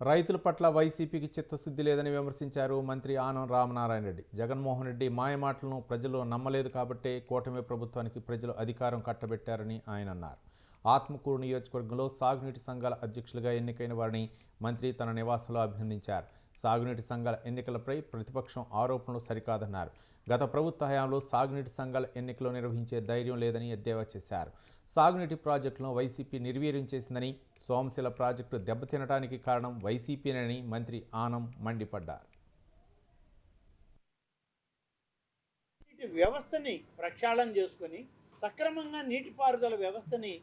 రైతుల పట్ల వైసీపీకి చిత్తశుద్ధి లేదని విమర్శించారు మంత్రి ఆనం రామనారాయణ రెడ్డి. జగన్మోహన్ రెడ్డి మాయమాటలను ప్రజలు నమ్మలేదు కాబట్టే కూటమి ప్రభుత్వానికి ప్రజలు అధికారం కట్టబెట్టారని ఆయన అన్నారు. ఆత్మకూరు నియోజకవర్గంలో సాగునీటి సంఘాల అధ్యక్షులుగా ఎన్నికైన వారిని మంత్రి తన నివాసంలో అభినందించారు. సాగునీటి సంఘాల ఎన్నికలపై ప్రతిపక్షం ఆరోపణలు సరికాదన్నారు. గత ప్రభుత్వ హయాంలో సాగునీటి సంఘాల ఎన్నికలు నిర్వహించే ధైర్యం లేదని ఎద్దేవా చేశారు. సాగునీటి ప్రాజెక్టులను వైసీపీ నిర్వీర్యం చేసిందని సోమశిల ప్రాజెక్టు దెబ్బతినడానికి కారణం వైసీపీనని మంత్రి ఆనం మండిపడ్డారు. వ్యవస్థని ప్రక్షాళన చేసుకొని సక్రమంగా నీటిపారుదల వ్యవస్థని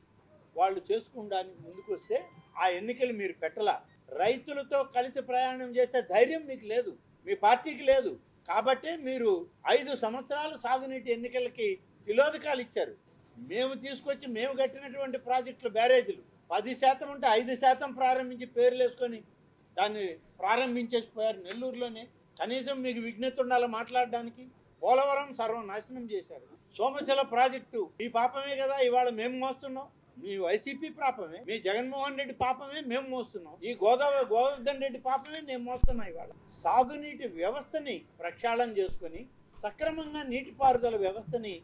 వాళ్ళు చేసుకుండానికి ముందుకు వస్తే ఆ ఎన్నికలు మీరు పెట్టలా? రైతులతో కలిసి ప్రయాణం చేసే ధైర్యం మీకు లేదు మీ పార్టీకి లేదు. కాబట్టే మీరు ఐదు సంవత్సరాలు సాగునీటి ఎన్నికలకి తిలోదకాలు ఇచ్చారు. మేము తీసుకొచ్చి మేము కట్టినటువంటి ప్రాజెక్టులు బ్యారేజీలు పది శాతం ఉంటే ఐదు శాతం ప్రారంభించి పేర్లు వేసుకొని దాన్ని ప్రారంభించేసిపోయారు నెల్లూరులోనే. కనీసం మీకు విజ్ఞత ఉండాలి మాట్లాడడానికి? పోలవరం సర్వనాశనం చేశారు. సోమశిల ప్రాజెక్టు ఈ పాపమే కదా ఇవాళ మేము మోస్తున్నాం. మీ వైసీపీ పాపమే మీ జగన్మోహన్ రెడ్డి పాపమే మేము మోస్తున్నాం. ఈ గోదావరి గోవర్ధన్ రెడ్డి పాపమే నేను మోస్తున్నా ఇవాళ. సాగునీటి వ్యవస్థని ప్రక్షాళన చేసుకొని సక్రమంగా నీటిపారుదల వ్యవస్థని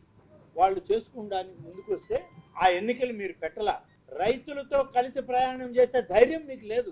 వాళ్ళు చేసుకోవడానికి ముందుకు వస్తే ఆ ఎన్నికలు మీరు పెట్టలా. రైతులతో కలిసి ప్రయాణం చేసే ధైర్యం మీకు లేదు.